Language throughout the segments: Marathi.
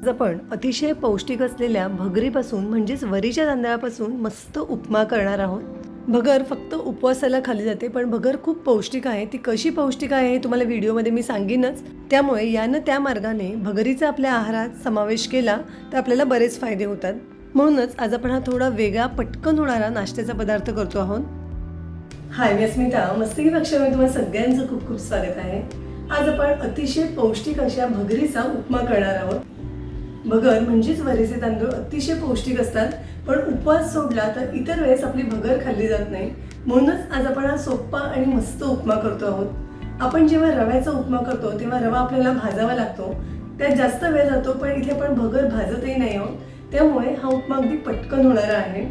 आज आपण अतिशय पौष्टिक असलेल्या भगरीपासून म्हणजेच वरीच्या तांदळापासून मस्त उपमा करणार आहोत. भगर फक्त उपवासाला खाली जाते पण भगर खूप पौष्टिक आहे. ती कशी पौष्टिक आहे हे तुम्हाला व्हिडिओमध्ये मी सांगेनच. त्यामुळे यानं त्या मार्गाने भगरीचा आपल्या आहारात समावेश केला तर आपल्याला बरेच फायदे होतात. म्हणूनच आज आपण हा थोडा वेगळा पटकन होणारा नाश्त्याचा पदार्थ करतो आहोत. हाय मी अस्मिता. मस्ती पक्षामध्ये तुम्हाला सगळ्यांचं खूप खूप स्वागत आहे. आज आपण अतिशय पौष्टिक अशा भगरीचा उपमा करणार आहोत. भगर म्हणजेच वरीचे तांदूळ अतिशय पौष्टिक असतात पण उपवास सोडला तर इतर वेळेस आपली भगर खाल्ली जात नाही. म्हणूनच आज आपण हा सोप्पा आणि मस्त उपमा करतो आहोत. आपण जेव्हा रव्याचा उपमा करतो तेव्हा रवा आपल्याला भाजावा लागतो. त्यात जास्त वेळ जातो पण इथे आपण भगर भाजतही नाही आहोत. त्यामुळे हा उपमा अगदी पटकन होणारा आहे.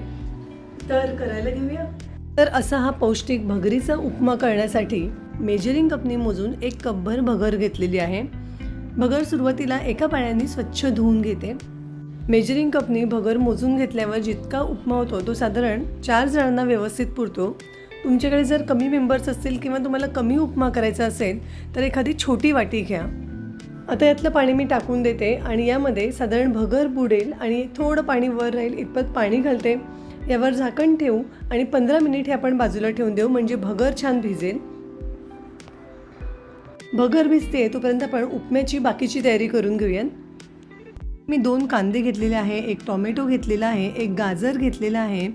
तर करायला घेऊया. तर असा हा पौष्टिक भगरीचा उपमा करण्यासाठी मेजरिंग कपनी मोजून एक कपभर भगर घेतलेली आहे. भगर सुरुवातीला एका पाण्याने स्वच्छ धुवून घेते. मेजरिंग कपनी भगर मोजून घेतल्यावर जितका उपमा होतो तो साधारण चार जणांना व्यवस्थित पुरतो. तुमच्याकडे जर कमी मेंबर्स असतील किंवा तुम्हाला कमी उपमा करायचा असेल तर एखादी छोटी वाटी घ्या. आता यातलं पाणी मी टाकून देते आणि यामध्ये साधारण भगर बुडेल आणि थोडं पाणी वर राहील इतपत पाणी घालते. यावर झाकण ठेवू आणि पंधरा मिनिट हे आपण बाजूला ठेवून देऊ म्हणजे भगर छान भिजेल. भगर भिजते तोपर्यंत आपण उपम्याची बाकीची तयारी करून घेऊया मी दोन कांदे घेतलेले आहे एक टॉमॅटो घेतलेला आहे एक गाजर घेतलेला आहे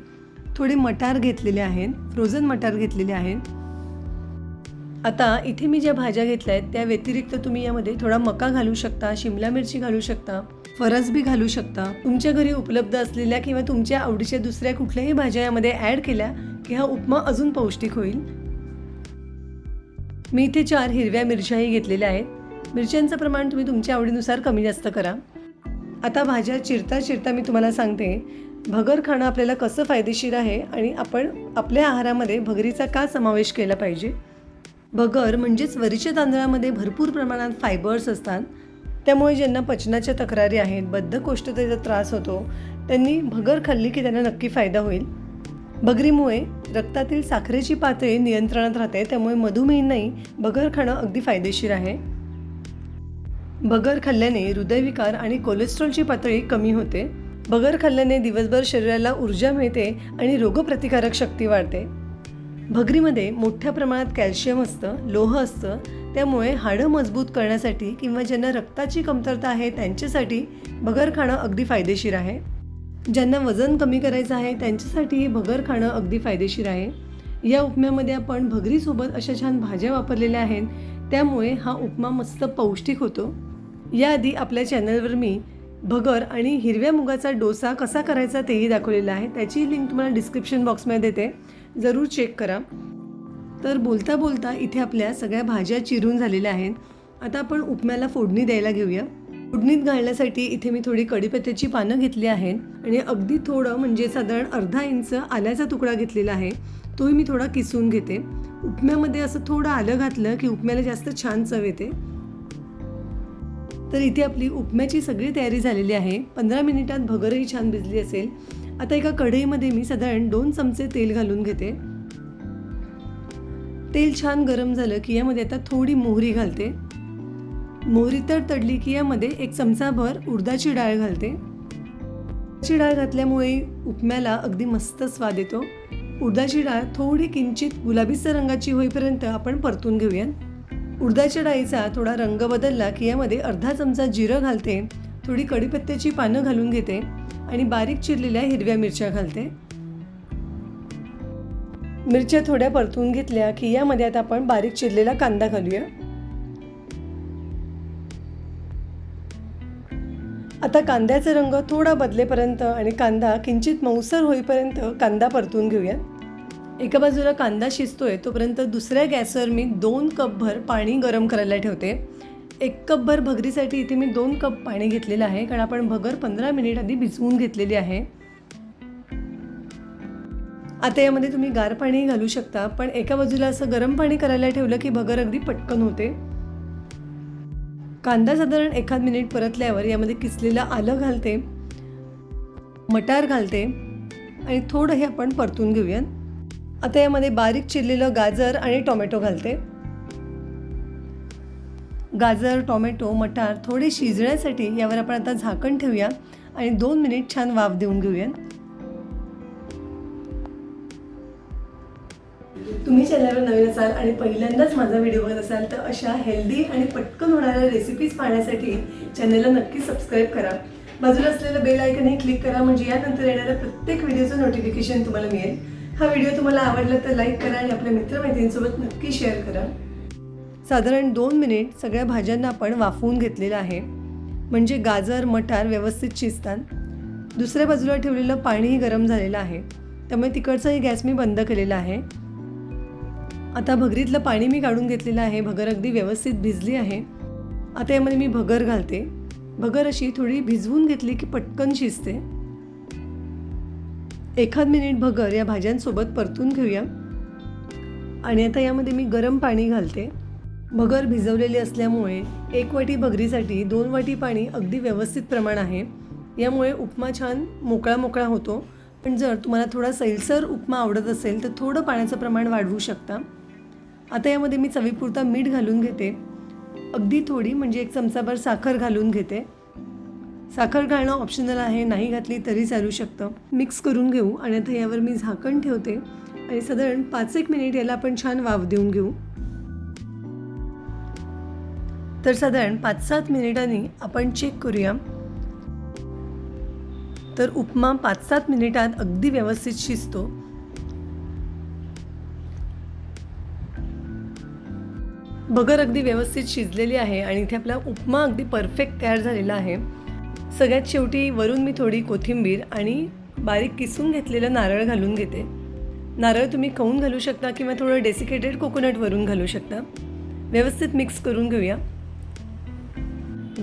थोडे मटार घेतलेले आहेत फ्रोझन मटार घेतलेले आहेत. आता इथे मी ज्या भाज्या घेतल्या आहेत त्या व्यतिरिक्त तुम्ही यामध्ये थोडा मका घालू शकता शिमला मिरची घालू शकता फरसबी घालू शकता. तुमच्या घरी उपलब्ध असलेल्या किंवा तुमच्या आवडीच्या दुसऱ्या कुठल्याही भाज्या यामध्ये ॲड केल्या की हा उपमा अजून पौष्टिक होईल. मी इथे चार हिरव्या मिरच्याही घेतलेल्या आहेत. मिरच्यांचं प्रमाण तुम्ही तुमच्या आवडीनुसार कमी जास्त करा. आता भाज्या चिरता चिरता मी तुम्हाला सांगते. भगर खाणं आपल्याला कसं फायदेशीर आहे आणि आपण आपल्या आहारामध्ये भगरीचा का समावेश केला पाहिजे? भगर म्हणजेच वरीच्या तांदळामध्ये भरपूर प्रमाणात फायबर्स असतात. त्यामुळे ज्यांना पचनाच्या तक्रारी आहेत बद्धकोष्ठतेचा त्रास होतो त्यांनी भगर खाल्ली की त्यांना नक्की फायदा होईल. भगरीमुळे रक्तातील साखरेची पातळी नियंत्रणात राहते त्यामुळे मधुमेहींनाही भगर खाणं अगदी फायदेशीर आहे. भगर खाल्ल्याने हृदयविकार आणि कोलेस्ट्रॉलची पातळी कमी होते. भगर खाल्ल्याने दिवसभर शरीराला ऊर्जा मिळते आणि रोगप्रतिकारक शक्ती वाढते. भगरीमध्ये मोठ्या प्रमाणात कॅल्शियम असतं लोह असतं त्यामुळे हाडं मजबूत करण्यासाठी किंवा ज्यांना रक्ताची कमतरता आहे त्यांच्यासाठी भगर खाणं अगदी फायदेशीर आहे. ज्यांना वजन कमी करायचं आहे त्यांच्यासाठी भगर खाणं अगदी फायदेशीर आहे. या उपम्यामध्ये आपण भगरीसोबत अशा छान भाज्या वापरलेल्या आहेत. त्यामुळे हा उपमा मस्त पौष्टिक होतो. याआधी आपल्या चॅनलवर मी भगर आणि हिरव्या मुगाचा डोसा कसा करायचा तेही दाखवलेला आहे. त्याची लिंक तुम्हाला डिस्क्रिप्शन बॉक्समध्ये देते. जरूर चेक करा. तर बोलता बोलता इथे आपल्या सगळ्या भाज्या चिरून झालेल्या आहेत. आता आपण उपम्याला फोडणी द्यायला घेऊया. उडणीत घालण्यासाठी इथे मी थोडी कढीपत्त्याची पानं घेतली आहेत. आणि अगदी थोडं म्हणजे साधारण अर्धा इंच आल्याचा तुकडा घेतलेला आहे. तोही मी थोडा किसून घेते. उपम्यामध्ये असं थोडं आलं घातलं की उपम्याला जास्त छान चव येते. तर इथे आपली उपम्याची सगळी तयारी झालेली आहे. पंधरा मिनिटात भगरही छान भिजली असेल. आता एका कढईमध्ये मी साधारण दोन चमचे तेल घालून घेते. तेल छान गरम झालं की यामध्ये आता थोडी मोहरी घालते. मोहरी तर तडली की यामध्ये एक चमचाभर उडदाची डाळ घालते. उडदाची डाळ घातल्यामुळे उपम्याला अगदी मस्त स्वाद येतो. उडदाची डाळ थोडी किंचित गुलाबीसर रंगाची होईपर्यंत आपण परतून घेऊया उडदाच्या डाळीचा थोडा रंग बदलला की यामध्ये अर्धा चमचा जिरं घालते थोडी कढीपत्त्याची पानं घालून घेते आणि बारीक चिरलेल्या हिरव्या मिरच्या घालते. मिरच्या थोड्या परतून घेतल्या की यामध्ये आता आपण बारीक चिरलेला कांदा घालूया. आता कांद्याचा रंग थोडा बदलेपर्यंत आणि कांदा किंचित मऊसर होईपर्यंत कांदा परतून घेऊया एका बाजूला कांदा शिजतोय तोपर्यंत दुसऱ्या गॅसवर मी दोन कपभर पाणी गरम करायला ठेवते. एक कपभर भगरीसाठी इथे मी दोन कप पाणी घेतलेलं आहे कारण आपण भगर पंधरा मिनिट आधी भिजवून घेतलेली आहे. आता यामध्ये तुम्ही गार पाणी घालू शकता पण एका बाजूला असं गरम पाणी करायला ठेवलं की भगर अगदी पटकन होते. कांदा साधारण एखाद मिनिट परतल्यावर यामध्ये किसलेलं आलं घालते मटार घालते आणि थोडं हे आपण परतून घेऊयात. आता यामध्ये बारीक चिरलेलं गाजर आणि टोमॅटो घालते. गाजर टोमॅटो मटार थोडे शिजण्यासाठी यावर आपण आता झाकण ठेवूया आणि दोन मिनिट छान वाफ देऊन घेऊया तुम्ही चॅनलवर नवीन असाल आणि पहिल्यांदाच माझा व्हिडिओ बघत असाल तर अशा हेल्दी आणि पटकन होणाऱ्या रेसिपीज पाहण्यासाठी चॅनलला नक्की सबस्क्राईब करा. बाजूला असलेलं बेल आयकनही क्लिक करा म्हणजे यानंतर येणाऱ्या प्रत्येक व्हिडिओचं नोटिफिकेशन तुम्हाला मिळेल. हा व्हिडिओ तुम्हाला आवडला तर लाईक करा आणि आपल्या मित्रमैत्रिणींसोबत नक्की शेअर करा. साधारण दोन मिनिट सगळ्या भाज्यांना आपण वाफवून घेतलेलं आहे. म्हणजे गाजर मटार व्यवस्थित शिजतात. दुसऱ्या बाजूला ठेवलेलं पाणीही गरम झालेलं आहे. त्यामुळे तिकडचाही गॅस मी बंद केलेला आहे. आता भगरीतलं पाणी मी काढून घेतलेलं आहे. भगर अगदी व्यवस्थित भिजली आहे. आता यामध्ये मी भगर घालते. भगर अशी थोडी भिजवून घेतली की पटकन शिजते. एखाद मिनिट भगर या भाज्यांसोबत परतून घेऊया. आणि आता यामध्ये मी गरम पाणी घालते. भगर भिजवलेली असल्यामुळे एक वाटी भगरीसाठी दोन वाटी पाणी अगदी व्यवस्थित प्रमाण आहे. यामुळे उपमा छान मोकळा मोकळा होतो. पण जर तुम्हाला थोडा सैलसर उपमा आवडत असेल तर थोडं पाण्याचं प्रमाण वाढवू शकता. आता यामध्ये मी चवीपुरता मीठ घालून घेते. अगदी थोडी म्हणजे एक चमचाभर साखर घालून घेते. साखर घालणं ऑप्शनल आहे नाही घातली तरी चालू शकतं. मिक्स करून घेऊ आणि आता यावर मी झाकण ठेवते आणि साधारण पाच एक मिनिट याला आपण छान वाफ देऊन घेऊ. तर साधारण पाच सात मिनिटांनी आपण चेक करूया. तर उपमा पाच सात मिनिटात अगदी व्यवस्थित शिजतो. बगर अगदी व्यवस्थित शिजलेली आहे आणि इथे आपला उपमा अगदी परफेक्ट तयार झालेला आहे. सगळ्यात शेवटी वरून मी थोडी कोथिंबीर आणि बारीक किसून घेतलेलं नारळ घालून घेते. नारळ तुम्ही खाऊन घालू शकता किंवा थोडं डेसिकेटेड कोकोनट वरून घालू शकता. व्यवस्थित मिक्स करून घेऊया.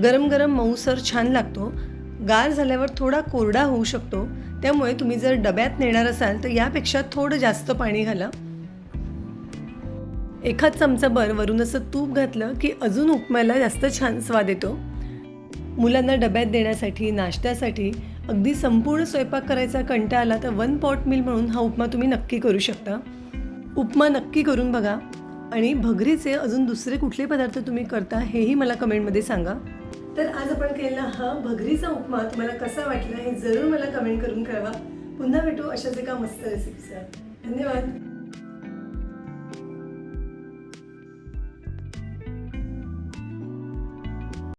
गरम गरम मऊसर छान लागतो. गार झाल्यावर थोडा कोरडा होऊ शकतो. त्यामुळे तुम्ही जर डब्यात नेणार असाल तर यापेक्षा थोडं जास्त पाणी घाला. एखाद चमचाभर वरून असं तूप घातलं की अजून उपमाला जास्त छान स्वाद येतो. मुलांना डब्यात देण्यासाठी नाश्त्यासाठी अगदी संपूर्ण स्वयंपाक करायचा कंटाळा आला तर वन पॉट मिल म्हणून हा उपमा तुम्ही नक्की करू शकता. उपमा नक्की करून बघा. आणि भगरीचे अजून दुसरे कुठले पदार्थ तुम्ही करता हेही मला कमेंटमध्ये सांगा. तर आज आपण केलेला हा भगरीचा उपमा तुम्हाला कसा वाटला हे जरूर मला कमेंट करून कळवा. पुन्हा भेटू अशाच एका मस्त रेसिपीचा धन्यवाद.